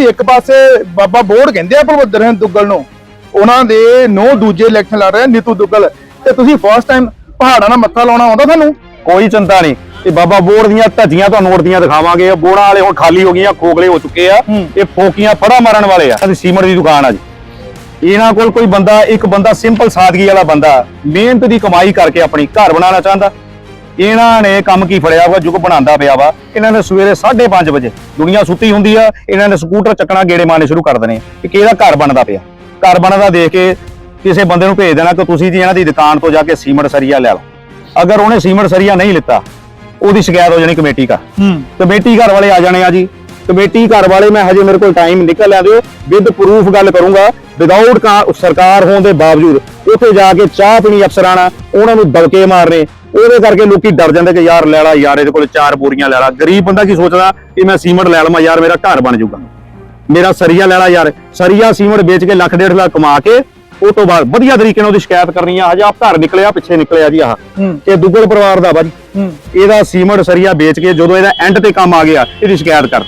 ਵੀ ਇੱਕ ਪਾਸੇ ਬਾਬਾ ਬੋੜ ਕਹਿੰਦੇ ਆ ਭਗਵੰਦਰ ਸਿੰਘ ਦੁੱਗਲ ਨੂੰ ਉਹਨਾਂ ਦੇ ਨੋ ਦੂਜੇ ਇਲੈਕਸ਼ਨ ਲੜ ਰਹੇ ਨੀਤੂ ਦੁੱਗਲ। ਤੇ ਤੁਸੀਂ ਫਸਟ ਟਾਈਮ ਪਹਾੜਾਂ ਨਾਲ ਮੱਥਾ ਲਾਉਣਾ ਆਉਂਦਾ ਤੁਹਾਨੂੰ? ਕੋਈ ਚਿੰਤਾ ਨਹੀਂ। ਇਹ ਬਾਬਾ ਬੋੜ ਦੀਆਂ ਧੱਜੀਆਂ ਤੁਹਾਨੂੰ ਉੜਦੀਆਂ ਦਿਖਾਵਾਂਗੇ। ਇਹ ਬੋੜਾਂ ਵਾਲੇ ਹੁਣ ਖਾਲੀ ਹੋ ਗਈਆਂ ਖੋਖਲੇ ਹੋ ਚੁੱਕੇ ਆ। ਇਹ ਫੋਕੀਆਂ ਫੜਾ ਮਾਰਨ ਵਾਲੇ ਆ। ਇਹ ਸੀਮਟ ਦੀ ਦੁਕਾਨ ਆ ਜੀ। ਇਹਨਾਂ ਕੋਲ ਕੋਈ ਬੰਦਾ ਇੱਕ ਬੰਦਾ ਸਿੰਪਲ ਸਾਦਗੀ ਵਾਲਾ ਬੰਦਾ ਮਿਹਨਤ ਦੀ ਕਮਾਈ ਕਰਕੇ ਆਪਣੀ ਘਰ ਬਣਾਉਣਾ ਚਾਹੁੰਦਾ। ਇਹਨਾਂ ਨੇ ਕੰਮ ਕੀ ਫੜਿਆ ਵਾ ਜੁਗ ਬਣਾਉਂਦਾ ਪਿਆ ਵਾ। ਇਹਨਾਂ ਨੇ ਸਵੇਰੇ 5:30 ਵਜੇ ਦੁਨੀਆ ਸੁੱਤੀ ਹੁੰਦੀ ਆ ਇਹਨਾਂ ਨੇ ਸਕੂਟਰ ਚੱਕਣਾ ਗੇੜੇ ਮਾਰਨੇ ਸ਼ੁਰੂ ਕਰ ਦੇਣੇ। ਕਿ ਕਿਹਦਾ ਘਰ ਬਣਦਾ ਪਿਆ? ਘਰ ਬਣਦਾ ਦੇਖ ਕੇ ਕਿਸੇ ਬੰਦੇ ਨੂੰ ਭੇਜ ਦੇਣਾ ਕਿ ਤੁਸੀਂ ਜੀ ਇਹਨਾਂ ਦੀ ਦੁਕਾਨ ਤੋਂ ਜਾ ਕੇ ਸੀਮਟ ਸਰੀਆ ਲੈ ਲਓ। ਅਗਰ ਉਹਨੇ ਸੀਮਟ ਸਰੀਆ ਨਹੀਂ ਲਿੱਤਾ ਉਹਦੀ ਸ਼ਿਕਾਇਤ ਹੋ ਜਾਣੀ ਕਮੇਟੀ ਘਰ। ਕਮੇਟੀ ਘਰ ਵਾਲੇ ਆ ਜਾਣੇ ਆ ਜੀ। ਕਮੇਟੀ ਘਰ ਵਾਲੇ ਮੈਂ ਹਜੇ ਮੇਰੇ ਕੋਲ ਟਾਈਮ ਨਿਕਲ ਲਿਆ ਦਿਓ ਵਿਦ ਪ੍ਰੂਫ ਗੱਲ ਕਰੂੰਗਾ। ਵਿਦਆਊਟ ਸਰਕਾਰ ਹੋਣ ਦੇ ਬਾਵਜੂਦ ਉੱਥੇ ਜਾ ਕੇ ਚਾਹ ਪੀਣੀ ਅਫਸਰਾਂ ਨਾਲ ਉਹਨਾਂ ਨੂੰ ਦਬਕੇ ਮਾਰਨੇ ਉਹਦੇ ਕਰਕੇ ਲੋਕੀ ਡਰ ਜਾਂਦੇ ਕਿ ਯਾਰ ਲੈ ਲਾ ਯਾਰ ਇਹਦੇ ਕੋਲ ਚਾਰ ਬੋਰੀਆਂ ਲੈ ਲਾ। ਗਰੀਬ ਬੰਦਾ ਕੀ ਸੋਚਦਾ ਕਿ ਮੈਂ ਸੀਮਟ ਲੈ ਲਵਾਂ ਯਾਰ ਮੇਰਾ ਘਰ ਬਣ ਜਾਊਗਾ। ਮੇਰਾ ਸਰੀਆ ਲੈ ਲਾ ਯਾਰ। ਸਰੀਆ ਸੀਮਟ ਵੇਚ ਕੇ ਲੱਖ ਡੇਢ ਲੱਖ ਕਮਾ ਕੇ ਉਹ ਤੋਂ ਬਾਅਦ ਵਧੀਆ ਤਰੀਕੇ ਨਾਲ ਉਹਦੀ ਸ਼ਿਕਾਇਤ ਕਰਨੀ ਆ ਹਜੇ ਆਪ ਘਰ ਨਿਕਲਿਆ ਪਿੱਛੇ ਨਿਕਲਿਆ ਜੀ ਆਹ। ਇਹ ਦੁੱਗਲ ਪਰਿਵਾਰ ਦਾ ਵਾ ਜੀ। ਹੂੰ। ਇਹਦਾ ਸੀਮਟ ਸਰੀਆ ਵੇਚ ਕੇ ਜਦੋਂ ਇਹਦਾ ਐਂਡ ਤੇ ਕੰਮ ਆ ਗਿਆ ਇਹਦੀ ਸ਼ਿਕਾਇਤ ਕਰ।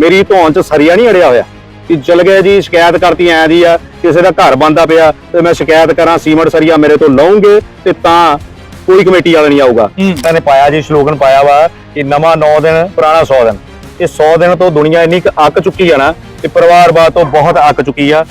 ਮੇਰੀ ਧੌਣ ਚ ਸਰੀਆ ਨਹੀਂ ਅੜਿਆ ਹੋਇਆ। ਕਿ ਚਲ ਗਏ ਜੀ ਸ਼ਿਕਾਇਤ ਕਰਤੀ ਐਂ ਦੀ ਆ ਕਿਸੇ ਦਾ ਘਰ ਬੰਦਾ ਪਿਆ ਤੇ ਮੈਂ ਸ਼ਿਕਾਇਤ ਕਰਾਂ ਸੀਮਟ ਸਰੀਆ ਮੇਰੇ ਤੋਂ ਲਵਾਂਗੇ ਤੇ ਤਾਂ ਕੋਈ ਕਮੇਟੀ ਵਾਲਾ ਨਹੀਂ ਆਊਗਾ। ਇਹਨਾਂ ਨੇ ਪਾਇਆ ਜੀ ਸ਼ਲੋਗਨ ਪਾਇਆ ਵਾ ਕਿ ਨਵਾਂ 9 ਦਿਨ ਪੁਰਾਣਾ 100 ਦਿਨ। ਇਹ 100 ਦਿਨ ਤੋਂ ਦੁਨੀਆ ਇੰਨੀ ਅੱਕ ਚੁੱਕੀ ਆ ਨਾ ਕਿ ਪਰਿਵਾਰਵਾਦ ਤੋਂ ਬਹੁਤ ਅੱਕ ਚੁੱਕੀ ਆ।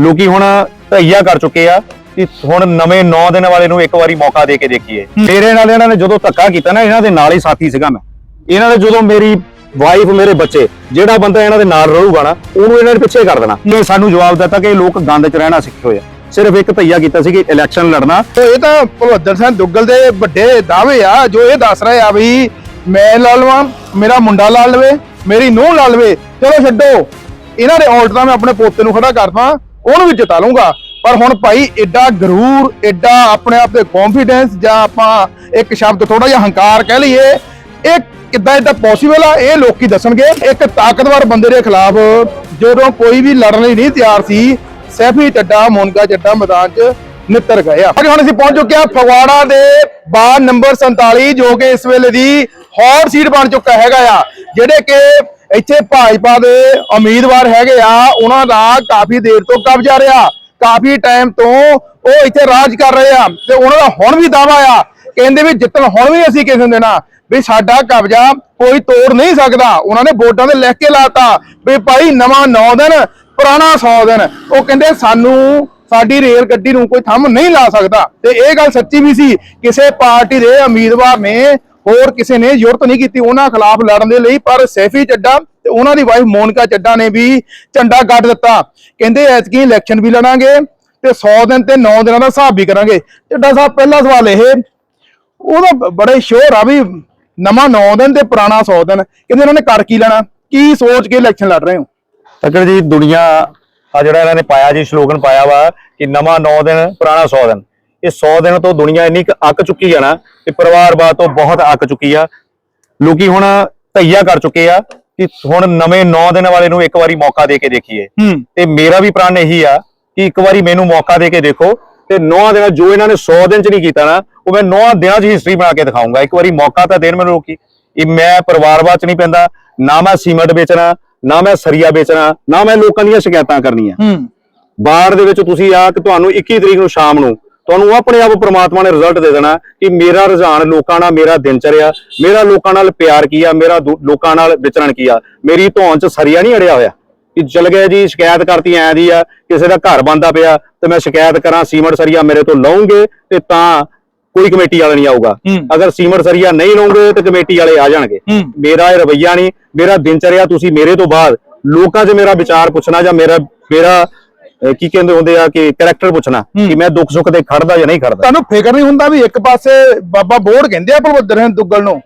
ਲੋਕੀ ਹੁਣ ਧਈਆ ਕਰ ਚੁੱਕੇ ਆ ਕਿ ਹੁਣ ਨਵੇਂ 9 ਦਿਨ ਵਾਲੇ ਨੂੰ ਇੱਕ ਵਾਰੀ ਮੌਕਾ ਦੇ ਕੇ ਦੇਖੀਏ। ਮੇਰੇ ਨਾਲ ਇਹਨਾਂ ਨੇ ਜਦੋਂ ਧੱਕਾ ਕੀਤਾ ਨਾ ਇਹਨਾਂ ਦੇ ਨਾਲ ਹੀ ਸਾਥੀ ਸੀਗਾ ਮੈਂ। ਇਹਨਾਂ ਦੇ ਜਦੋਂ ਮੇਰੀ ਵਾਈਫ ਮੇਰੇ ਬੱਚੇ ਜਿਹੜਾ ਬੰਦਾ ਇਹਨਾਂ ਦੇ ਨਾਲ ਰਹੂਗਾ ਨਾ ਉਹਨੂੰ ਇਹਨਾਂ ਨੇ ਪਿੱਛੇ ਕਰ ਦੇਣਾ। ਇਹ ਸਾਨੂੰ ਜਵਾਬ ਦਿੱਤਾ ਕਿ ਇਹ ਲੋਕ ਗੰਦ 'ਚ ਰਹਿਣਾ ਸਿੱਖੇ ਹੋਏ ਆ। ਸਿਰਫ ਇੱਕ ਧਈਆ ਕੀਤਾ ਸੀ ਕਿ ਇਲੈਕਸ਼ਨ ਲੜਨਾ। ਤੇ ਇਹ ਤਾਂ ਭਗਵੰਦਰ ਸਿੰਘ ਦੁੱਗਲ ਦੇ ਵੱਡੇ ਦਾਅਵੇ ਆ, ਜੋ ਇਹ ਦੱਸ ਰਹੇ ਆ ਵੀ ਮੈਂ ਲਾ ਲਵਾਂ, ਮੇਰਾ ਮੁੰਡਾ ਲਾ ਲਵੇ, ਮੇਰੀ ਨੂੰਹ ਲਾ ਲਵੇ। ਚਲੋ ਛੱਡੋ, ਇਹਨਾਂ ਦੇ ਉਲਟ ਮੈਂ ਆਪਣੇ ਪੋਤੇ ਨੂੰ ਖੜਾ ਕਰਦਾ, ਉਹਨੂੰ ਵੀ ਜਿਤਾ ਲੂੰਗਾ ਪਰ ਹੁਣ ਭਾਈ ਐਡਾ ਗਰੂਰ ਐਡਾ ਆਪਣੇ ਆਪ ਤੇ ਕੌਨਫੀਡੈਂਸ ਜਾਂ ਆਪਾਂ ਇੱਕ ਸ਼ਬਦ ਥੋੜਾ ਜਿਹਾ ਹੰਕਾਰ ਕਹਿ ਲਈਏ, ਇਹ ਕਿੱਦਾਂ ਐਡਾ ਪੋਸੀਬਲ ਆ, ਇਹ ਲੋਕੀ ਦੱਸਣਗੇ। ਇੱਕ ਤਾਕਤਵਰ ਬੰਦੇ ਦੇ ਖਿਲਾਫ ਜਦੋਂ ਕੋਈ ਵੀ ਲੜਨ ਲਈ ਨਹੀਂ ਤਿਆਰ ਸੀ ਸੈਫੀ ਚੱਡਾ ਮੋਨਗਾ ਚੱਡਾ ਮੈਦਾਨ 'ਚ ਨਿੱਤਰ ਗਏ ਆ। ਹੁਣ ਅਸੀਂ ਪਹੁੰਚ ਚੁੱਕੇ ਆ ਫਗਵਾੜਾ ਦੇ ਬਾਰ ਨੰਬਰ 47 ਜੋ ਕਿ ਇਸ ਵੇਲੇ ਦੀ ਹੌਟ ਸੀਟ ਬਣ ਚੁੱਕਾ ਹੈਗਾ ਆ, ਜਿਹੜੇ ਕਿ ਇੱਥੇ ਭਾਜਪਾ ਦੇ ਉਮੀਦਵਾਰ ਹੈਗੇ ਆ, ਉਹਨਾਂ ਦਾ ਕਾਫੀ ਦੇਰ ਤੋਂ ਕਬਜ਼ਾ ਰਿਹਾ, ਕਾਫੀ ਟਾਈਮ ਤੋਂ ਉਹ ਇੱਥੇ ਰਾਜ ਕਰ ਰਹੇ ਆ, ਤੇ ਉਹਨਾਂ ਦਾ ਹੁਣ ਵੀ ਦਾਵਾ ਆ, ਕਹਿੰਦੇ ਵੀ ਜਿੱਤਣ ਹੁਣ ਵੀ ਅਸੀਂ ਕਿਸੇ ਨੂੰ ਦੇਣਾ, ਵੀ ਸਾਡਾ ਕਬਜ਼ਾ ਕੋਈ ਤੋੜ ਨਹੀਂ ਸਕਦਾ, ਉਹਨਾਂ ਨੇ ਵੋਟਾਂ ਦੇ ਲਿਖ ਕੇ ਲਾਤਾ ਵੀ ਭਾਈ ਨਵਾਂ 9 ਦਿਨ ਪੁਰਾਣਾ 100 ਦਿਨ। ਉਹ ਕਹਿੰਦੇ ਸਾਨੂੰ ਸਾਡੀ ਰੇਲ ਗੱਡੀ ਨੂੰ ਕੋਈ ਥੰਮ ਨਹੀਂ ਲਾ ਸਕਦਾ। ਤੇ ਇਹ ਗੱਲ ਸੱਚੀ ਵੀ ਸੀ। ਕਿਸੇ ਪਾਰਟੀ ਦੇ ਉਮੀਦਵਾਰ ਨੇ ਹੋਰ ਕਿਸੇ ਨੇ ਜ਼ਰੂਰਤ ਨਹੀਂ ਕੀਤੀ ਉਹਨਾਂ ਖਿਲਾਫ ਲੜਨ ਦੇ ਲਈ। ਪਰ ਸੈਫੀ ਚੱਡਾ ਤੇ ਉਹਨਾਂ ਦੀ ਵਾਈਫ ਮੋਨਿਕਾ ਚੱਡਾ ਨੇ ਵੀ ਝੰਡਾ ਗੱਡ ਦਿੱਤਾ। ਕਹਿੰਦੇ ਐਤਕੀ ਇਲੈਕਸ਼ਨ ਵੀ ਲੜਾਂਗੇ ਤੇ 100 ਦਿਨ ਤੇ 9 ਦਿਨਾਂ ਦਾ ਹਿਸਾਬ ਵੀ ਕਰਾਂਗੇ। ਚੱਡਾ ਸਾਹਿਬ, ਪਹਿਲਾ ਸਵਾਲ ਇਹ। ਉਹਦਾ ਬ- ਬੜੇ ਸ਼ੋਰ ਆ ਵੀ ਨਵਾਂ 9 ਦਿਨ ਤੇ ਪੁਰਾਣਾ 100 ਦਿਨ। ਕਹਿੰਦੇ ਉਹਨਾਂ ਨੇ ਕਰ ਕੀ ਲੈਣਾ? ਕੀ ਸੋਚ ਕੇ ਇਲੈਕਸ਼ਨ ਲੜ ਰਹੇ ਹੋ? ਅਗਰ ਜੀ ਦੁਨੀਆ ਆ ਜਿਹੜਾ ਇਹਨਾਂ ਨੇ ਪਾਇਆ ਜੀ ਸ਼ਲੋਗਨ ਪਾਇਆ ਵਾ ਕਿ ਨਵਾਂ 9 ਦਿਨ ਪੁਰਾਣਾ 100 ਦਿਨ। ਇਹ 100 ਦਿਨ ਤੋਂ ਦੁਨੀਆ ਇੰਨੀ ਕੁ ਅੱਕ ਚੁੱਕੀ ਆ ਨਾ ਕਿ ਪਰਿਵਾਰਵਾਦ ਤੋਂ ਬਹੁਤ ਅੱਕ ਚੁੱਕੀ ਆ। ਲੋਕੀ ਹੁਣ ਧਈਆ ਕਰ ਚੁੱਕੇ ਆ ਕਿ ਹੁਣ ਨਵੇਂ 9 ਦਿਨ ਵਾਲੇ ਨੂੰ ਇੱਕ ਵਾਰੀ ਮੌਕਾ ਦੇ ਕੇ ਦੇਖੀਏ। ਤੇ ਮੇਰਾ ਵੀ ਪ੍ਰਣ ਇਹੀ ਆ ਕਿ ਇੱਕ ਵਾਰੀ ਮੈਨੂੰ ਮੌਕਾ ਦੇ ਕੇ ਦੇਖੋ ਤੇ 9 ਦਿਨਾਂ ਜੋ ਇਹਨਾਂ ਨੇ 100 ਦਿਨ ਚ ਨਹੀਂ ਕੀਤਾ ਨਾ ਉਹ ਮੈਂ 9 ਦਿਨਾਂ ਚ ਹਿਸਟਰੀ ਬਣਾ ਕੇ ਦਿਖਾਉਂਗਾ। ਇੱਕ ਵਾਰੀ ਮੌਕਾ ਤਾਂ ਦੇਣ ਮੈਨੂੰ ਲੋਕੀ। ਇਹ ਮੈਂ ਪਰਿਵਾਰਵਾਦ ਚ ਨਹੀਂ ਪੈਂਦਾ ਨਾ ਮੈਂ ਸੀਮੈਂਟ ਵੇਚਣਾ ਨਾ ਮੈਂ ਸਰੀਆ ਵੇਚਣਾ ਨਾ ਮੈਂ ਲੋਕਾਂ ਦੀਆਂ ਸ਼ਿਕਾਇਤਾਂ ਕਰਨੀਆਂ। ਹੂੰ। ਬਾਹਰ ਦੇ ਵਿੱਚ ਤੁਸੀਂ ਆ ਕਿ ਤੁਹਾਨੂੰ 21 ਤਰੀਕ ਨੂੰ ਸ਼ਾਮ ਨੂੰ ਤੁਹਾਨੂੰ ਆਪਣੇ ਆਪ ਪ੍ਰਮਾਤਮਾ ਨੇ ਰਿਜ਼ਲਟ ਦੇ ਦੇਣਾ ਕਿ ਮੇਰਾ ਰੁਝਾਨ ਲੋਕਾਂ ਨਾਲ ਮੇਰਾ ਦਿਨਚਰਿਆ ਮੇਰਾ ਲੋਕਾਂ ਨਾਲ ਪਿਆਰ ਕੀ ਆ ਮੇਰਾ ਲੋਕਾਂ ਨਾਲ ਵਿਚਰਨ ਕੀ ਆ ਮੇਰੀ ਧੌਣ 'ਚ ਸਰੀਆ ਨਹੀਂ ਅੜਿਆ ਹੋਇਆ। ਕਿ ਚਲ ਗਏ ਜੀ ਸ਼ਿਕਾਇਤ ਕਰਤੀ ਐਂ ਦੀ ਆ ਕਿਸੇ ਦਾ ਘਰ ਬੰਦਾ ਪਿਆ ਤੇ ਮੈਂ ਸ਼ਿਕਾਇਤ ਕਰਾਂ ਸੀਮਟ ਸਰੀਆ ਮੇਰੇ ਤੋਂ ਲਵਾਂਗੇ ਤੇ ਤਾਂ ਕੋਈ ਕਮੇਟੀ ਵਾਲਾ ਨਹੀਂ ਆਊਗਾ। ਅਗਰ ਸੀਮਟ ਸਰੀਆ ਨਹੀਂ ਲਵਾਂਗੇ ਤੇ ਕਮੇਟੀ ਵਾਲੇ ਆ ਜਾਣਗੇ। ਮੇਰਾ ਇਹ ਰਵਈਆ ਨਹੀਂ ਮੇਰਾ ਦਿਨਚਰਿਆ ਤੁਸੀਂ ਮੇਰੇ ਤੋਂ ਬਾਅਦ ਲੋਕਾਂ 'ਚ ਮੇਰਾ ਵਿਚਾਰ ਪੁੱਛਣਾ ਜਾਂ ਮੇਰਾ ਮੇਰਾ ਕੀ ਕਹਿੰਦੇ ਹੁੰਦੇ ਆ ਕਿ ਕੈਰੈਕਟਰ ਪੁੱਛਣਾ ਕਿ ਮੈਂ ਦੁੱਖ ਸੁੱਖ ਤੇ ਖੜਦਾ ਜਾਂ ਨਹੀਂ ਖੜਦਾ ਤੁਹਾਨੂੰ ਫਿਕਰ ਨਹੀਂ ਹੁੰਦਾ ਵੀ ਇੱਕ ਪਾਸੇ ਬਾਬਾ ਬੋੜ ਕਹਿੰਦੇ ਆ ਭਗਵੰਦਰ ਸਿੰਘ ਦੁੱਗਲ ਨੂੰ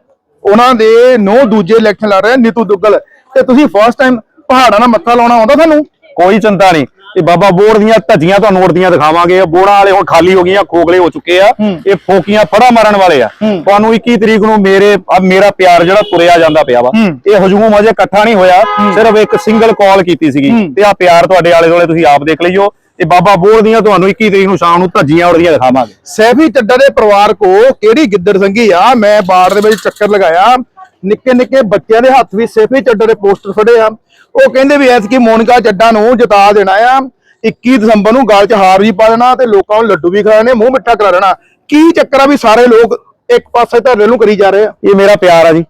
ਉਹਨਾਂ ਦੇ ਨੋ ਦੂਜੇ ਇਲੈਕਸ਼ਨ ਲੜ ਰਹੇ ਨੀਤੂ ਦੁੱਗਲ। ਤੇ ਤੁਸੀਂ ਫਸਟ ਟਾਈਮ ਪਹਾੜਾਂ ਨਾਲ ਮੱਥਾ ਲਾਉਣਾ ਆਉਂਦਾ ਤੁਹਾਨੂੰ? ਕੋਈ ਚਿੰਤਾ ਨਹੀਂ। ਇਹ ਬਾਬਾ ਬੋੜ ਦੀਆਂ ਧੱਜੀਆਂ ਤੁਹਾਨੂੰ ਉੜਦੀਆਂ ਦਿਖਾਵਾਂਗੇ। ਇਹ ਬੋੜਾਂ ਵਾਲੇ ਹੁਣ ਖਾਲੀ ਹੋ ਗਈਆਂ ਖੋਖਲੇ ਹੋ ਚੁੱਕੇ ਆ। ਇਹ ਫੋਕੀਆਂ ਫੜਾ ਮਾਰਨ ਵਾਲੇ ਆ। ਤੁਹਾਨੂੰ 21 ਤਰੀਕ ਨੂੰ ਮੇਰੇ ਮੇਰਾ ਪਿਆਰ ਜਿਹੜਾ ਤੁਰਿਆ ਜਾਂਦਾ ਪਿਆ ਵਾ। ਇਹ ਹਜੂਮ ਅਜੇ ਇਕੱਠਾ ਨਹੀਂ ਹੋਇਆ। ਸਿਰਫ ਇੱਕ ਸਿੰਗਲ ਕਾਲ ਕੀਤੀ ਸੀਗੀ। ਤੇ ਆ ਪਿਆਰ ਤੁਹਾਡੇ ਆਲੇ ਦੁਆਲੇ ਤੁਸੀਂ ਆਪ ਦੇਖ ਲਈਓ। ਤੇ ਬਾਬਾ ਬੋੜ ਦੀਆਂ ਤੁਹਾਨੂੰ 21 ਤਰੀਕ ਨੂੰ ਸ਼ਾਮ ਨੂੰ ਧੱਜੀਆਂ ਉੜਦੀਆਂ ਦਿਖਾਵਾਂਗੇ। ਸੈਫੀ ਚੱਡਾ ਦੇ ਪਰਿਵਾਰ ਕੋ ਕਿਹੜੀ ਗਿੱਦੜ ਸੰਗੀ ਆ? ਮੈਂ ਬਾੜ ਦੇ ਵਿੱਚ ਚੱਕਰ ਲਗਾਇਆ। ਨਿੱਕੇ ਨਿੱਕੇ ਬੱਚਿਆਂ ਦੇ ਹੱਥ ਵੀ ਸੈਫੀ ਚੱਡਾ ਦੇ ਪੋਸਟਰ ਫੜੇ ਆ। ਉਹ ਕਹਿੰਦੇ ਵੀ ਐਤਕੀ ਮੋਨਿਕਾ ਚੱਡਾ ਨੂੰ ਜਿਤਾ ਦੇਣਾ ਆ 21 ਦਸੰਬਰ ਨੂੰ ਗਾਲ 'ਚ ਹਾਰ ਵੀ ਪਾ ਦੇਣਾ ਤੇ ਲੋਕਾਂ ਨੂੰ ਲੱਡੂ ਵੀ ਖਿਲਾਣੇ ਮੂੰਹ ਮਿੱਠਾ ਕਰਾ ਦੇਣਾ। ਕੀ ਚੱਕਰ ਆ ਵੀ ਸਾਰੇ ਲੋਕ ਇੱਕ ਪਾਸੇ ਧਰਨੇ ਨੂੰ ਕਰੀ ਜਾ ਰਹੇ ਆ? ਇਹ ਮੇਰਾ ਪਿਆਰ ਆ ਜੀ।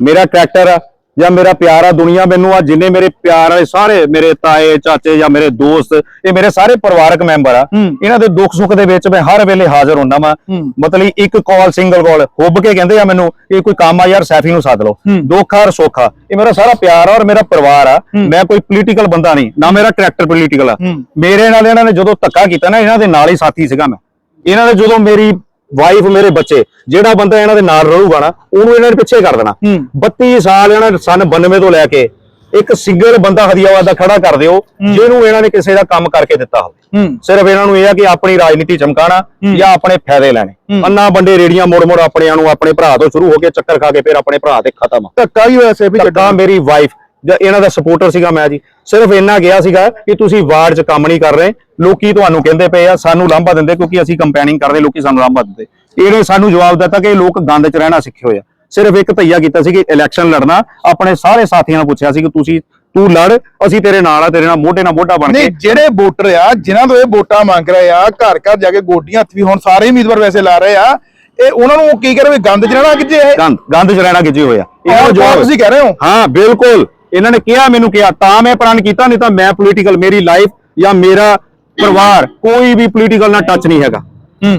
ਮੇਰਾ ਟਰੈਕਟਰ ਆ। ਜਾਂ ਮੇਰਾ ਪਿਆਰ ਆ ਦੁਨੀਆ ਮੈਨੂੰ ਆ ਜਿੰਨੇ ਮੇਰੇ ਪਿਆਰ ਵਾਲੇ ਸਾਰੇ ਮੇਰੇ ਤਾਏ ਚਾਚੇ ਜਾਂ ਮੇਰੇ ਦੋਸਤ ਇਹ ਮੇਰੇ ਸਾਰੇ ਪਰਿਵਾਰਕ ਮੈਂਬਰ ਆ। ਇਹਨਾਂ ਦੇ ਦੁੱਖ ਸੁੱਖ ਦੇ ਵਿੱਚ ਮੈਂ ਹਰ ਵੇਲੇ ਹਾਜ਼ਰ ਹੁੰਦਾ ਵਾਂ। ਮਤਲਬ ਇੱਕ ਕਾਲ ਸਿੰਗਲ ਕਾਲ ਹੁੱਬ ਕੇ ਕਹਿੰਦੇ ਆ ਮੈਨੂੰ ਇਹ ਕੋਈ ਕੰਮ ਆ ਯਾਰ ਸੈਫੀ ਨੂੰ ਸੱਦ ਲਓ। ਦੁੱਖ ਆ ਔਰ ਸੁੱਖ ਆ ਇਹ ਮੇਰਾ ਸਾਰਾ ਪਿਆਰ ਆ ਔਰ ਮੇਰਾ ਪਰਿਵਾਰ ਆ। ਮੈਂ ਕੋਈ ਪੋਲੀਟੀਕਲ ਬੰਦਾ ਨਹੀਂ ਨਾ ਮੇਰਾ ਕਰੈਕਟਰ ਪੋਲੀਟੀਕਲ ਆ। ਮੇਰੇ ਨਾਲ ਇਹਨਾਂ ਨੇ ਜਦੋਂ ਧੱਕਾ ਕੀਤਾ ਨਾ ਇਹਨਾਂ ਦੇ ਨਾਲ ਹੀ ਸਾਥੀ ਸੀਗਾ ਮੈਂ ਇਹਨਾਂ ਨੇ ਜਦੋਂ ਮੇਰੀ ਵਾਈਫ ਮੇਰੇ ਬੱਚੇ ਜਿਹੜਾ ਬੰਦਾ ਇਹਨਾਂ ਦੇ ਨਾਲ ਰਹੂਗਾ ਨਾ ਉਹਨੂੰ ਇਹਨਾਂ ਨੇ ਪਿੱਛੇ ਕਰ ਦੇਣਾ। ਹੂੰ। 32 ਸਾਲ ਇਹਨਾਂ ਨੇ ਸਨ 92 ਤੋਂ ਲੈ ਕੇ ਇੱਕ ਸਿੰਗਲ ਬੰਦਾ ਹਦੀਆਬਾਦ ਦਾ ਖੜਾ ਕਰ ਦਿਓ ਜਿਹਨੂੰ ਇਹਨਾਂ ਨੇ ਕਿਸੇ ਦਾ ਕੰਮ ਕਰਕੇ ਦਿੱਤਾ ਹੋਵੇ। ਹੂੰ। ਸਿਰਫ ਇਹਨਾਂ ਨੂੰ ਇਹ ਆ ਕਿ ਆਪਣੀ ਰਾਜਨੀਤੀ ਚਮਕਾਣਾ ਜਾਂ ਆਪਣੇ ਫਾਇਦੇ ਲੈਣੇ। ਹੂੰ। ਅੰਨਾ ਬੰਦੇ ਰੇੜੀਆਂ ਮੋੜ ਮੋੜ ਆਪਣਿਆਂ ਨੂੰ ਆਪਣੇ ਭਰਾ ਤੋਂ ਸ਼ੁਰੂ ਹੋ ਕੇ ਚੱਕਰ ਖਾ ਕੇ ਫਿਰ ਆਪਣੇ ਭਰਾ ਤੇ ਖਤਮ ਧੱਕਾ ਵੀ ਹੋਇਆ ਚੱਡਾ ਧੱਕਾ ਮੇਰੀ ਵਾਈਫ ਇਹਨਾਂ ਦਾ ਸਪੋਰਟਰ ਸੀਗਾ ਮੈਂ ਜੀ ਸਿਰਫ ਇੰਨਾ ਗਿਆ ਸੀਗਾ ਕਿ ਤੁਸੀਂ ਵਾਰਡ 'ਚ ਕੰਮ ਨਹੀਂ ਕਰ ਰਹੇ ਲੋਕੀ ਤੁਹਾਨੂੰ ਕਹਿੰਦੇ ਪਏ ਆ ਸਾਨੂੰ ਲਾਂਭਾ ਦਿੰਦੇ ਕਿਉਂਕਿ ਅਸੀਂ ਕੰਪੇਨਿੰਗ ਕਰਦੇ ਲੋਕੀ ਸਾਨੂੰ ਲਾਂਭਾ ਦਿੰਦੇ। ਇਹਨੇ ਸਾਨੂੰ ਜਵਾਬ ਦਿੱਤਾ ਕਿ ਇਹ ਲੋਕ ਗੰਦ 'ਚ ਰਹਿਣਾ ਸਿੱਖੇ ਹੋਏ ਆ। ਸਿਰਫ ਇੱਕ ਧਈਆ ਕੀਤਾ ਸੀ ਕਿ ਇਲੈਕਸ਼ਨ ਲੜਨਾ ਆਪਣੇ ਸਾਰੇ ਸਾਥੀਆਂ ਨੂੰ ਪੁੱਛਿਆ ਸੀ ਕਿ ਤੁਸੀਂ ਤੂੰ ਲੜ ਅਸੀਂ ਤੇਰੇ ਨਾਲ ਆ ਤੇਰੇ ਨਾਲ ਮੋਢੇ ਨਾਲ ਮੋਢਾ ਬਣ ਨਹੀਂ ਕੇ ਜਿਹੜੇ ਵੋਟਰ ਆ ਜਿਨ੍ਹਾਂ ਤੋਂ ਇਹ ਵੋਟਾਂ ਮੰਗ ਰਹੇ ਆ ਘਰ ਘਰ ਜਾ ਕੇ ਗੋਡੀਆਂ ਹੱਥ ਵੀ ਹੁਣ ਸਾਰੇ ਉਮੀਦਵਾਰ ਵੈਸੇ ਲਾ ਰਹੇ ਆ ਇਹ ਉਹਨਾਂ ਨੂੰ ਕੀ ਕਰ ਵੀ ਗੰਦ ਚ ਰਹਿਣਾ ਕਿੱਥੇ ਇਹ? ਗੰਦ ਗੰਦ 'ਚ ਰਹਿਣਾ ਗਿੱਜੇ ਹੋਇਆ? ਨੂੰ ਜਵਾਬ ਤੁਸੀਂ ਕਹਿ ਰਹੇ ਹੋ। ਹਾਂ ਬਿਲਕੁਲ। ਇਹਨਾਂ ਨੇ ਕਿਹਾ ਮੈਨੂੰ ਕਿਹਾ ਤਾਂ ਮੈਂ ਪ੍ਰਣ ਕੀਤਾ ਨਹੀਂ ਤਾਂ ਮੈਂ ਪੋਲੀਟੀਕਲ ਮੇਰੀ ਲਾਈਫ ਜਾਂ ਮੇਰਾ ਪਰਿਵਾਰ ਕੋਈ ਵੀ ਪੋਲੀਟੀਕਲ ਨਾਲ ਟੱਚ ਨਹੀਂ ਹੈਗਾ।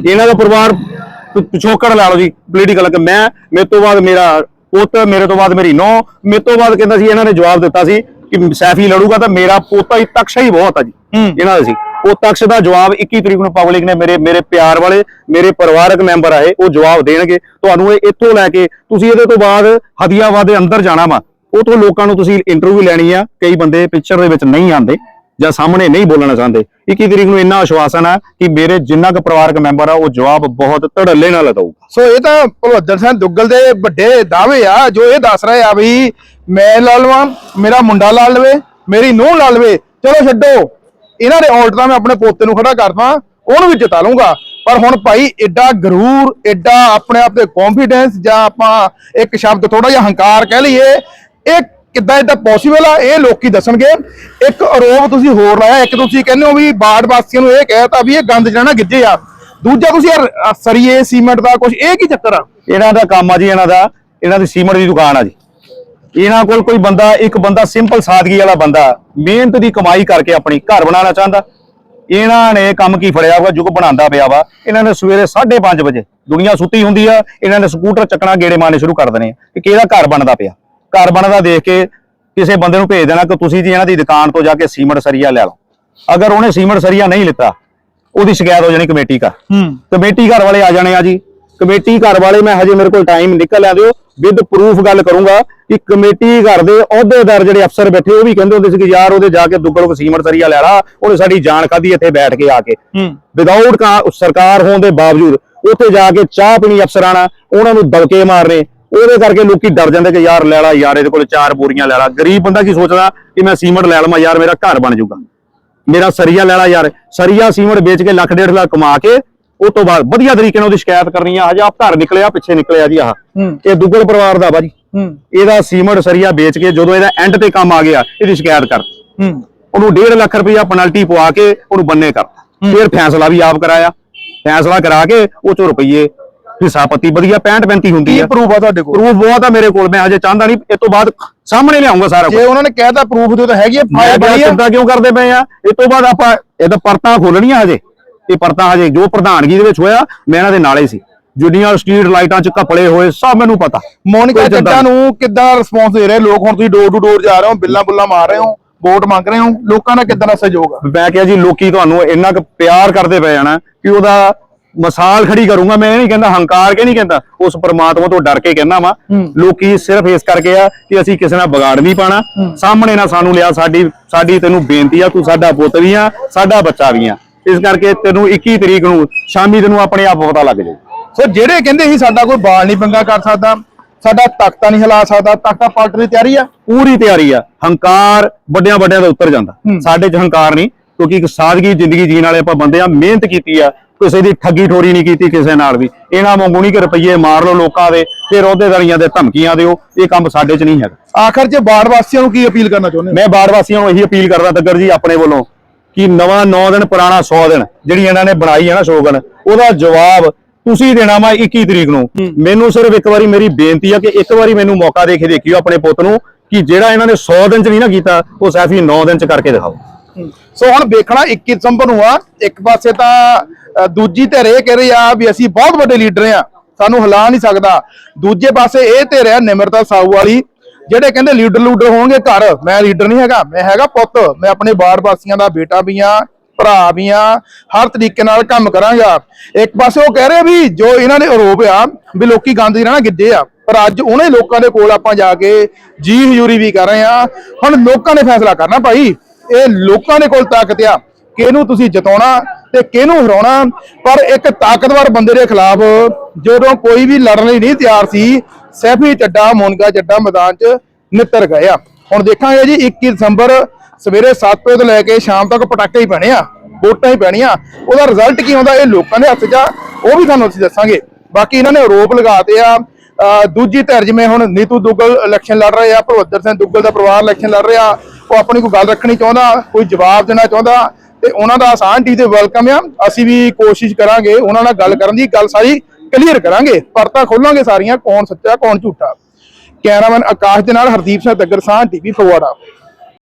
ਇਹਨਾਂ ਦਾ ਪਰਿਵਾਰ ਪਿਛੋਕੜ ਲਾ ਲਓ ਜੀ ਪੋਲੀਟੀਕਲ ਕਿ ਮੈਂ ਮੇਰੇ ਤੋਂ ਬਾਅਦ ਮੇਰਾ ਪੁੱਤ ਮੇਰੇ ਤੋਂ ਬਾਅਦ ਮੇਰੀ ਨੌ ਮੇਰੇ ਤੋਂ ਬਾਅਦ ਕਹਿੰਦਾ ਸੀ ਇਹਨਾਂ ਨੇ ਜਵਾਬ ਦਿੱਤਾ ਸੀ ਕਿ ਸੈਫੀ ਲੜੂਗਾ ਤਾਂ ਮੇਰਾ ਪੋਤਾ ਹੀ ਤਕਸ਼ਾ ਹੀ ਬਹੁਤ ਆ ਜੀ। ਇਹਨਾਂ ਦਾ ਸੀ। ਉਹ ਤਕਸ਼ ਦਾ ਜਵਾਬ 21 ਤਰੀਕ ਨੂੰ ਪਬਲਿਕ ਨੇ ਮੇਰੇ ਮੇਰੇ ਪਿਆਰ ਵਾਲੇ ਮੇਰੇ ਪਰਿਵਾਰਕ ਮੈਂਬਰ ਆਏ ਉਹ ਜਵਾਬ ਦੇਣਗੇ। ਤੁਹਾਨੂੰ ਇਹ ਇੱਥੋਂ ਲੈ ਕੇ ਤੁਸੀਂ ਇਹਦੇ ਤੋਂ ਬਾਅਦ ਹਦੀਆਬਾਦ ਦੇ ਅੰਦਰ ਜਾਣਾ ਵਾ। ਉਹ ਤੋਂ ਲੋਕਾਂ ਨੂੰ ਤੁਸੀਂ ਇੰਟਰਵਿਊ ਲੈਣੀ ਆ, ਕਈ ਬੰਦੇ ਪਿਕਚਰ ਦੇ ਵਿੱਚ ਨਹੀਂ ਆਉਂਦੇ ਜਾਂ ਸਾਹਮਣੇ ਨਹੀਂ ਬੋਲਣਾ ਚਾਹੁੰਦੇ। 21 ਤਰੀਕ ਨੂੰ ਇੰਨਾ ਆਸ਼ਵਾਸਨ ਆ ਕਿ ਮੇਰੇ ਜਿੰਨਾ ਕੁ ਪਰਿਵਾਰਕ ਮੈਂਬਰ ਆ, ਉਹ ਜਵਾਬ ਬਹੁਤ ਧੜੱਲੇ ਨਾਲ ਦਊਗਾ। ਸੋ ਇਹ ਤਾਂ ਭਗਵੰਦਰ ਸਿੰਘ ਦੁੱਗਲ ਦੇ ਵੱਡੇ ਦਾਅਵੇ ਆ, ਜੋ ਇਹ ਦੱਸ ਰਹੇ ਆ ਵੀ ਮੈਂ ਲਾ ਲਵਾਂ ਮੇਰਾ ਮੁੰਡਾ ਲਾ ਲਵੇ, ਮੇਰੀ ਨੂੰਹ ਲਾ ਲਵੇ, ਚਲੋ ਛੱਡੋ। ਇਹਨਾਂ ਦੇ ਉਲਟ ਤਾਂ ਮੈਂ ਆਪਣੇ ਪੋਤੇ ਨੂੰ ਖੜਾ ਕਰਦਾ, ਉਹਨੂੰ ਵੀ ਜਿਤਾ ਲੂੰਗਾ ਪਰ ਹੁਣ ਭਾਈ ਐਡਾ ਗਰੂਰ ਐਡਾ ਆਪਣੇ ਆਪ ਤੇ ਕੌਨਫੀਡੈਂਸ ਜਾਂ ਆਪਾਂ ਇੱਕ ਸ਼ਬਦ ਥੋੜਾ ਜਿਹਾ ਹੰਕਾਰ ਕਹਿ ਲਈਏ ਇਹ ਕਿੱਦਾਂ ਇਦਾਂ ਪੋਸੀਬਲ ਆ? ਇਹ ਲੋਕੀ ਦੱਸਣਗੇ? ਇੱਕ ਆਰੋਪ ਤੁਸੀਂ ਹੋਰ ਲਾਇਆ, ਇੱਕ ਤੁਸੀਂ ਕਹਿੰਦੇ ਹੋ ਵੀ ਬਾੜ ਵਾਸੀਆਂ ਨੂੰ ਇਹ ਕਹਿਤਾ ਵੀ ਇਹ ਗੰਦ ਜਾਣਾ ਗਿੱਜੇ ਆ। ਦੂਜਾ ਤੁਸੀਂ ਯਾਰ ਸਰੀਏ, ਸੀਮੈਂਟ ਦਾ ਕੁਝ ਇਹ ਕੀ ਚੱਕਰ ਆ? ਇਹਨਾਂ ਦਾ ਕੰਮ ਆ ਜੀ, ਇਹਨਾਂ ਦਾ, ਇਹਨਾਂ ਦੀ ਸੀਮੈਂਟ ਦੀ ਦੁਕਾਨ ਆ ਜੀ। ਇਹਨਾਂ ਕੋਲ ਕੋਈ ਬੰਦਾ, ਇੱਕ ਬੰਦਾ ਸਿੰਪਲ ਸਾਦਗੀ ਵਾਲਾ ਬੰਦਾ, ਮਿਹਨਤ ਦੀ ਕਮਾਈ ਕਰਕੇ ਆਪਣੀ ਘਰ ਬਣਾਉਣਾ ਚਾਹੁੰਦਾ। ਇਹਨਾਂ ਨੇ ਕੰਮ ਕੀ ਫੜਿਆ ਵਾ? ਜੁਗ ਬਣਾਉਂਦਾ ਪਿਆ ਵਾ। ਇਹਨਾਂ ਨੇ ਸਵੇਰੇ 5:30 ਵਜੇ ਦੁਨੀਆ ਸੁੱਤੀ ਹੁੰਦੀ ਆ, ਇਹਨਾਂ ਨੇ ਸਕੂਟਰ ਚੱਕਣਾ ਗੇੜੇ ਮਾਰਨੇ ਸ਼ੁਰੂ ਕਰ ਦੇਣੇ ਆ ਕਿ ਕਿਹਦਾ ਘਰ ਬਣਦਾ ਪਿਆ। ਘਰ ਬਣਦਾ ਦੇਖ ਕੇ ਕਿਸੇ ਬੰਦੇ ਨੂੰ ਭੇਜ ਦੇਣਾ ਕਿ ਤੁਸੀਂ ਜੀ ਇਹਨਾਂ ਦੀ ਦੁਕਾਨ ਤੋਂ ਜਾ ਕੇ ਸੀਮਟ ਸਰੀਆ ਲੈ ਲਓ। ਅਗਰ ਉਹਨੇ ਸੀਮਟ ਸਰੀਆ ਨਹੀਂ ਲਿੱਤਾ ਉਹਦੀ ਸ਼ਿਕਾਇਤ ਹੋ ਜਾਣੀ ਕਮੇਟੀ ਘਰ। ਕਮੇਟੀ ਘਰ ਵਾਲੇ ਆ ਜਾਣੇ ਆ ਜੀ। ਕਮੇਟੀ ਘਰ ਵਾਲੇ ਮੈਂ ਹਜੇ ਮੇਰੇ ਕੋਲ ਟਾਈਮ ਨਿਕਲ ਆ ਦਿਓ ਵਿਦ ਪ੍ਰੂਫ ਗੱਲ ਕਰੂੰਗਾ ਕਿ ਕਮੇਟੀ ਘਰ ਦੇ ਅਹੁਦੇਦਾਰ ਜਿਹੜੇ ਅਫਸਰ ਬੈਠੇ ਉਹ ਵੀ ਕਹਿੰਦੇ ਹੁੰਦੇ ਸੀ ਕਿ ਯਾਰ ਉਹਦੇ ਜਾ ਕੇ ਦੁੱਗਲ ਸੀਮਟ ਸਰੀਆ ਲੈ ਲਾ ਉਹਨੇ ਸਾਡੀ ਜਾਨ ਖਾਦੀ ਇੱਥੇ ਬੈਠ ਕੇ ਆ ਕੇ। ਵਿਦਆਊਟ ਸਰਕਾਰ ਹੋਣ ਦੇ ਬਾਵਜੂਦ ਉੱਥੇ ਜਾ ਕੇ ਚਾਹ ਪੀਣੀ ਅਫਸਰਾਣਾ ਉਹਨਾਂ ਨੂੰ ਦਬਕੇ ਮਾਰਨੇ ਉਹਦੇ ਕਰਕੇ ਲੋਕੀ ਡਰ ਜਾਂਦੇ ਕਿ ਯਾਰ ਲੈ ਲਾ ਯਾਰ ਇਹਦੇ ਕੋਲ ਚਾਰ ਬੋਰੀਆਂ ਲੈ ਲਾ। ਗਰੀਬ ਬੰਦਾ ਕੀ ਸੋਚਦਾ ਕਿ ਮੈਂ ਸੀਮਟ ਲੈ ਲਵਾਂ ਯਾਰ ਮੇਰਾ ਘਰ ਬਣ ਜਾਊਗਾ। ਮੇਰਾ ਸਰੀਆ ਲੈ ਲਾ ਯਾਰ। ਸਰੀਆ ਸੀਮਟ ਵੇਚ ਕੇ ਲੱਖ ਡੇਢ ਲੱਖ ਕਮਾ ਕੇ ਉਸ ਤੋਂ ਬਾਅਦ ਵਧੀਆ ਤਰੀਕੇ ਨਾਲ ਉਹਦੀ ਸ਼ਿਕਾਇਤ ਕਰਨੀ ਆ ਹਜੇ ਆਪ ਘਰ ਨਿਕਲਿਆ ਪਿੱਛੇ ਨਿਕਲਿਆ ਜੀ ਆਹ। ਇਹ ਦੁੱਗਲ ਪਰਿਵਾਰ ਦਾ ਵਾ ਜੀ। ਹੂੰ। ਇਹਦਾ ਸੀਮਟ ਸਰੀਆ ਵੇਚ ਕੇ ਜਦੋਂ ਇਹਦਾ ਐਂਡ ਤੇ ਕੰਮ ਆ ਗਿਆ ਇਹਦੀ ਸ਼ਿਕਾਇਤ ਕਰ। ਉਹਨੂੰ 1.5 ਲੱਖ ਰੁਪਇਆ ਪੈਨਲਟੀ ਪਵਾ ਕੇ ਉਹਨੂੰ ਬੰਨੇ ਕਰਤਾ ਫਿਰ ਫੈਸਲਾ ਵੀ ਆਪ ਕਰਾਇਆ। ਫੈਸਲਾ ਕਰਾ ਕੇ ਉਹ ਚੋਂ ਰੁਪਈਏ ਹਿੱਸਾ ਪੱਤੀ ਵਧੀਆ 65 35 ਹੁੰਦੀ ਕੀ ਆ। ਪ੍ਰੂਫ ਆ ਤੁਹਾਡੇ ਕੋਲ? ਪ੍ਰੂਫ ਬਹੁਤ ਆ ਮੇਰੇ ਕੋਲ ਮੈਂ ਹਜੇ ਚਾਹੁੰਦਾ ਨਹੀਂ ਇਸ ਤੋਂ ਬਾਅਦ ਸਾਹਮਣੇ ਲਿਆਉਂਗਾ ਸਾਰਾ ਜੇ ਕੁਝ ਉਹਨਾਂ ਨੇ ਕਹਿਤਾ ਪ੍ਰੂਫ ਦਿਓ ਤਾਂ ਹੈਗੀ ਆ ਮੈਂ ਫਾਇਲ ਬੜੀ ਆ। ਚਿੰਤਾ ਕਿਉਂ ਕਰਦੇ ਪਏ ਆ? ਇਸ ਤੋਂ ਬਾਅਦ ਆਪਾਂ ਇਹ ਤਾਂ ਪਰਤਾਂ ਖੋਲਣੀਆਂ ਹਜੇ। ਇਹ ਪਰਤਾਂ ਹਜੇ ਜੋ ਪ੍ਰਧਾਨਗੀ ਦੇ ਵਿੱਚ ਹੋਇਆ ਮੈਂ ਇਹਨਾਂ ਦੇ ਨਾਲੇ ਸੀ। ਜੁਨੀਅਰ ਸਟਰੀਟ ਲਾਈਟਾਂ 'ਚ ਘਪਲੇ ਹੋਏ ਸਭ ਮੈਨੂੰ ਪਤਾ। ਮੋਨਿਕਾ ਕੋਈ ਚੱਡਾ ਨੂੰ ਕਿੱਦਾਂ ਰਿਸਪੌਂਸ ਦੇ ਰਹੇ? ਲੋਕ ਹੁਣ ਤੁਸੀਂ ਡੋਰ ਟੂ ਡੋਰ ਜਾ ਰਹੇ ਹੋ ਬਿੱਲਾਂ ਬੁੱਲਾਂ ਮਾਰ ਰਹੇ ਹੋ ਵੋਟ ਮੰਗ ਰਹੇ ਹੋ। ਲੋਕਾਂ ਦਾ ਕਿੱਦਾਂ ਦਾ ਸਹਿਯੋਗ ਆ? ਮੈਂ ਕਿਹਾ ਜੀ ਲੋਕੀ ਤੁਹਾਨੂੰ ਇੰਨਾ ਕੁ ਪਿਆਰ ਕਰਦੇ ਪਏ ਜਾਣਾ ਕਿ ਉਹਦਾ ਮਿਸਾਲ ਖੜੀ ਕਰੂੰਗਾ ਮੈਂ ਇਹ ਨਹੀਂ ਕਹਿੰਦਾ ਹੰਕਾਰ ਕੇ ਨਹੀਂ ਕਹਿੰਦਾ ਉਸ ਪ੍ਰਮਾਤਮਾ ਤੋਂ ਡਰ ਕੇ ਕਹਿੰਦਾ ਵਾ। ਲੋਕੀ ਸਿਰਫ ਇਸ ਕਰਕੇ ਆ ਕਿ ਅਸੀਂ ਕਿਸੇ ਨਾਲ ਵਿਗਾੜ ਨਹੀਂ ਪਾਣਾ। ਸਾਹਮਣੇ ਨਾ ਸਾਨੂੰ ਲਿਆ ਸਾਡੀ ਸਾਡੀ ਤੈਨੂੰ ਬੇਨਤੀ ਆ ਤੂੰ ਸਾਡਾ ਪੁੱਤ ਵੀ ਆ ਸਾਡਾ ਬੱਚਾ ਵੀ ਆ। ਇਸ ਕਰਕੇ ਤੈਨੂੰ 21 ਤਰੀਕ ਨੂੰ ਸ਼ਾਮੀ ਤੈਨੂੰ ਆਪਣੇ ਆਪ ਪਤਾ ਲੱਗ ਜਾਊ। ਸੋ ਜਿਹੜੇ ਕਹਿੰਦੇ ਸੀ ਸਾਡਾ ਕੋਈ ਬਾਲ ਨਹੀਂ ਪੰਗਾ ਕਰ ਸਕਦਾ ਸਾਡਾ ਤਖਤਾ ਨਹੀਂ ਹਿਲਾ ਸਕਦਾ ਤਖਤਾ ਪਲਟਣ ਦੀ ਤਿਆਰੀ ਆ? ਪੂਰੀ ਤਿਆਰੀ ਆ। ਹੰਕਾਰ ਵੱਡਿਆਂ ਵੱਡਿਆਂ ਦਾ ਉੱਤਰ ਜਾਂਦਾ। ਸਾਡੇ 'ਚ ਹੰਕਾਰ ਨਹੀਂ। ਕਿਉਂਕਿ ਇੱਕ ਸਾਦਗੀ ਜ਼ਿੰਦਗੀ ਜੀਣ ਵਾਲੇ ਆਪਾਂ ਬੰਦੇ ਆ ਮਿਹਨਤ ਕੀਤੀ ਆ ਕਿਸੇ ਦੀ ਠੱਗੀ ਠੋਰੀ ਨਹੀਂ ਕੀਤੀ ਕਿਸੇ ਨਾਲ ਵੀ। ਇਹਨਾਂ ਵਾਂਗੂ ਨਹੀਂ ਕਿ ਰੁਪਈਏ ਮਾਰ ਲਓ ਲੋਕਾਂ ਦੇ ਫਿਰ ਅਹੁਦੇਦਾਰੀਆਂ ਦੇ ਧਮਕੀਆਂ ਦਿਓ ਇਹ ਕੰਮ ਸਾਡੇ 'ਚ ਨਹੀਂ ਹੈਗਾ। ਆਖਰ 'ਚ ਬਾੜ ਵਾਸੀਆਂ ਨੂੰ ਕੀ ਅਪੀਲ ਕਰਨਾ ਚਾਹੁੰਦੇ ਹੋ? ਮੈਂ ਬਾੜ ਵਾਸੀਆਂ ਨੂੰ ਇਹੀ ਅਪੀਲ ਕਰਦਾ ਤੱਗਰ ਜੀ ਆਪਣੇ ਵੱਲੋਂ ਕਿ ਨਵਾਂ 9 ਦਿਨ ਪੁਰਾਣਾ 100 ਦਿਨ ਜਿਹੜੀ ਇਹਨਾਂ ਨੇ ਬਣਾਈ ਹੈ ਨਾ ਸ਼ੋਗਨ ਉਹਦਾ ਜਵਾਬ ਤੁਸੀਂ ਦੇਣਾ ਵਾ 21 ਤਰੀਕ ਨੂੰ। ਮੈਨੂੰ ਸਿਰਫ ਇੱਕ ਵਾਰੀ ਮੇਰੀ ਬੇਨਤੀ ਆ ਕਿ ਇੱਕ ਵਾਰੀ ਮੈਨੂੰ ਮੌਕਾ ਦੇ ਕੇ ਦੇਖਿਓ ਆਪਣੇ ਪੁੱਤ ਨੂੰ ਕਿ ਜਿਹੜਾ ਇਹਨਾਂ ਨੇ 100 ਦਿਨ ਚ ਨਹੀਂ ਨਾ ਕੀਤਾ ਉਹ ਸੈਫੀ 9 ਦਿਨ ਚ ਕਰਕੇ ਦਿਖਾਓ। ਸੋ ਹੁਣ ਵੇਖਣਾ 21 ਦਸੰਬਰ ਨੂੰ ਆ। ਇੱਕ ਪਾਸੇ ਤਾਂ ਦੂਜੀ ਧਿਰ ਇਹ ਕਹਿ ਰਹੀ ਆ ਵੀ ਅਸੀਂ ਬਹੁਤ ਵੱਡੇ ਲੀਡਰ ਆ। ਸਾਨੂੰ ਹਿਲਾ ਨਹੀਂ ਸਕਦਾ। ਦੂਜੇ ਪਾਸੇ ਇਹ ਧਿਰ ਆ ਨਿਮਰਤਾ ਸਾਊ ਵਾਲੀ, ਜਿਹੜੇ ਕਹਿੰਦੇ ਲੀਡਰ ਲੂਡਰ ਹੋਣਗੇ ਘਰ। ਮੈਂ ਲੀਡਰ ਨਹੀਂ ਹੈਗਾ, ਮੈਂ ਹੈਗਾ ਪੁੱਤ। ਮੈਂ ਆਪਣੇ ਬਾੜ ਵਾਸੀਆਂ ਦਾ ਬੇਟਾ ਵੀ ਆ, ਭਰਾ ਵੀ ਆ। ਹਰ ਤਰੀਕੇ ਨਾਲ ਕੰਮ ਕਰਾਂਗਾ। ਇੱਕ ਪਾਸੇ ਉਹ ਕਹਿ ਰਹੇ ਵੀ ਜੋ ਇਹਨਾਂ ਨੇ ਆਰੋਪ ਆ ਵੀ ਲੋਕੀ ਗਾਂਧੀ ਦੀ ਨਾ ਗਿੱਜੇ ਆ, ਪਰ ਅੱਜ ਉਹਨੇ ਲੋਕਾਂ ਦੇ ਕੋਲ ਆਪਾਂ ਜਾ ਕੇ ਜੀ ਹਜ਼ੂਰੀ ਵੀ ਕਰ ਰਹੇ ਆ। ਹੁਣ ਲੋਕਾਂ ਨੇ ਫੈਸਲਾ ਕਰਨਾ ਭਾਈ। ਇਹ ਲੋਕਾਂ ਦੇ ਕੋਲ ਤਾਕਤ ਆ, ਕਿਹਨੂੰ ਤੁਸੀਂ ਜਿਤਾਉਣਾ ਤੇ ਕਿਹਨੂੰ ਹਰਾਉਣਾ, ਪਰ ਇੱਕ ਤਾਕਤਵਰ ਬੰਦੇ ਦੇ ਖਿਲਾਫ ਜਦੋਂ ਕੋਈ ਵੀ ਲੜਨ ਲਈ ਨਹੀਂ ਤਿਆਰ ਸੀ, ਸੈਫੀ ਚੱਡਾ, ਮੋਨਗਾ ਚੱਡਾ ਮੈਦਾਨ 'ਚ ਨਿੱਤਰ ਗਏ ਆ। ਹੁਣ ਦੇਖਾਂਗੇ ਜੀ 21 ਦਸੰਬਰ ਸਵੇਰੇ 7 ਵਜੇ ਤੋਂ ਲੈ ਕੇ ਸ਼ਾਮ ਤੱਕ ਪਟਾਕੇ ਹੀ ਪੈਣੇ ਆ, ਵੋਟਾਂ ਹੀ ਪੈਣੀਆਂ, ਉਹਦਾ ਰਿਜ਼ਲਟ ਕੀ ਆਉਂਦਾ ਇਹ ਲੋਕਾਂ ਦੇ ਹੱਥ 'ਚ ਆ, ਉਹ ਵੀ ਤੁਹਾਨੂੰ ਅਸੀਂ ਦੱਸਾਂਗੇ। ਬਾਕੀ ਇਹਨਾਂ ਨੇ ਆਰੋਪ ਲਗਾਤੇ ਆ ਦੂਜੀ ਧਿਰ ਜਿਵੇਂ ਹੁਣ ਨੀਤੂ ਦੁੱਗਲ ਇਲੈਕਸ਼ਨ ਲੜ ਰਹੇ ਆ ਭਗਵੰਦਰ ਸਿੰਘ ਦੁੱਗਲ ਦਾ ਪਰਿਵਾਰ ਇਲੈਕਸ਼ਨ ਲੜ ਰਿਹਾ ਉਹ ਆਪਣੀ ਕੋਈ ਗੱਲ ਰੱਖਣੀ ਚਾਹੁੰਦਾ, ਕੋਈ ਜਵਾਬ ਦੇਣਾ ਚਾਹੁੰਦਾ, ਤੇ ਉਹਨਾਂ ਦਾ ਆਸਾਨ ਟੀ ਤੇ ਵੈਲਕਮ ਆ। ਅਸੀਂ ਵੀ ਕੋਸ਼ਿਸ਼ ਕਰਾਂਗੇ ਉਹਨਾਂ ਨਾਲ ਗੱਲ ਕਰਨ ਦੀ, ਗੱਲ ਸਾਰੀ ਕਲੀਅਰ ਕਰਾਂਗੇ। ਪਰਤਾਂ ਖੋਲਾਂਗੇ ਸਾਰੀਆਂ, ਕੌਣ ਸੱਚਾ, ਕੌਣ ਝੂਠਾ। ਕੈਮਰਾਮੈਨ ਆਕਾਸ਼ ਦੇ ਨਾਲ ਹਰਦੀਪ ਸਿੰਘ ਤੱਗਰ ਸਾਹ ਟੀਵੀ ਫਗਵਾੜਾ।